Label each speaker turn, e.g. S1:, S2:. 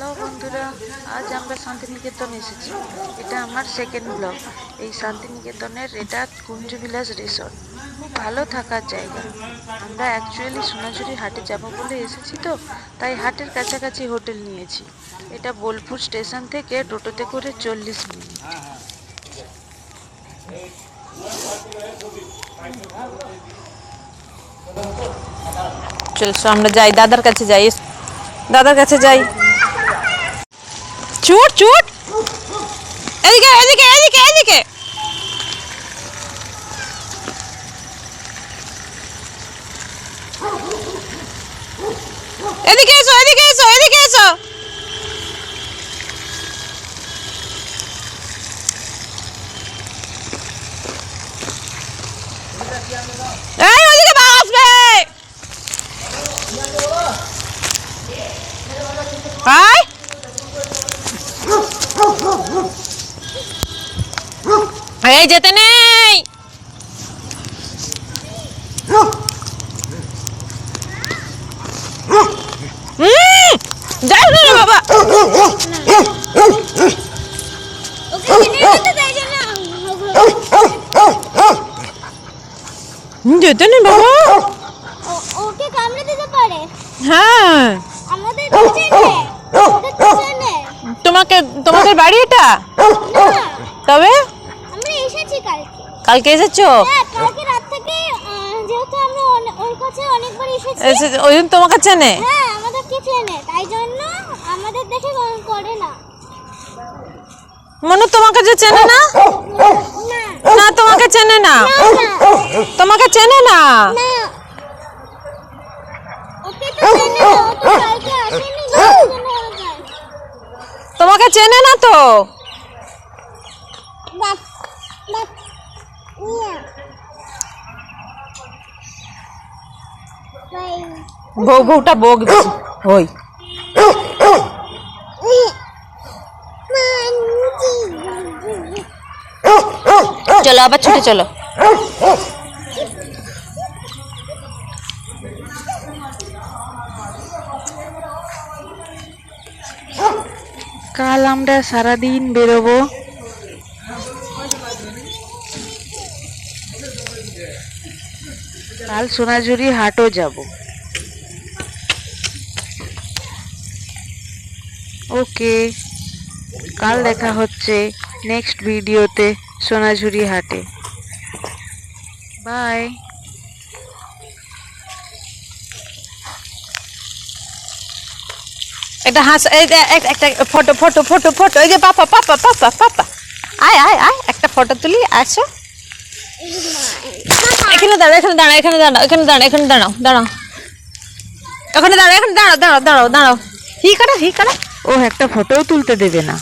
S1: Hello বন্ধুরা, আজ আমরা শান্তিনিকেতন এসেছি। এটা আমার সেকেন্ড ব্লগ এই শান্তিনিকেতনের এটা কুঞ্জবিলাস রিসর্ট খুব ভালো থাকার জায়গা। আমরা অ্যাকচুয়ালি সোনাঝুরি হাটে যাব বলে এসেছি তো, তাই হাটের কাছাকাছি হোটেল নিয়েছি। এটা বোলপুর স্টেশন থেকে টোটোতে করে চল্লিশ মিনিট।
S2: চল সো আমরা যাই। দাদার কাছে যাই। দাদার কাছে যাই। চুট চুট। এদিকে এদিকে এদিকে এদিকে। এদিকে এসো এদিকে এসো এদিকে এসো। এই এই যেতে নেই। বাবা। যেতে নেই বাবা।
S3: ওকে কামড়ে দিতে পারে।
S2: হ্যাঁ।
S3: আমাদের
S2: তোমাকে তোমাদের বাড়ি এটা? তবে?
S3: এসেছি কালকে।
S2: কালকে এসেছ?
S3: হ্যাঁ কালকে রাত থেকে যেহেতু আমরা ওর কাছে অনেকবার এসেছি।
S2: ওই জন্য তোমাকে চেনে?
S3: হ্যাঁ আমাদের কি চেনে তাই জন্য আমাদের দেখে করে না।
S2: মনু তোমাকে যে চেনে না?
S3: না।
S2: তোমাকে চেনে না। তোমাকে চেনে না। তোমাকে চেনে না তো? বউ বউটা চলো আবার ছুটে চলো।
S1: কাল আমরা সারাদিন বেরোবো। কাল সোনাঝুরি হাটও যাব। ওকে, কাল দেখা হচ্ছে নেক্সট ভিডিওতে সোনাঝুরি হাটে। বাই
S2: একটা হাস একটা ফটো ফটো ফটো ফটো, এই যে পাপা পাপা পাপা পাপা। আয় আয় আয়, একটা ফটো তুলি, আসো। এখানে দাঁড়াও এখানে দাঁড়াও এখানে দাঁড়াও এখানে দাঁড়াও এখানে দাঁড়াও দাঁড়াও। এখানে দাঁড়াও এখানে দাঁড়াও দাঁড়াও দাঁড়াও দাঁড়াও। হি কাটা হি কাটা
S1: ও একটা ফটোও তুলতে দেবে না।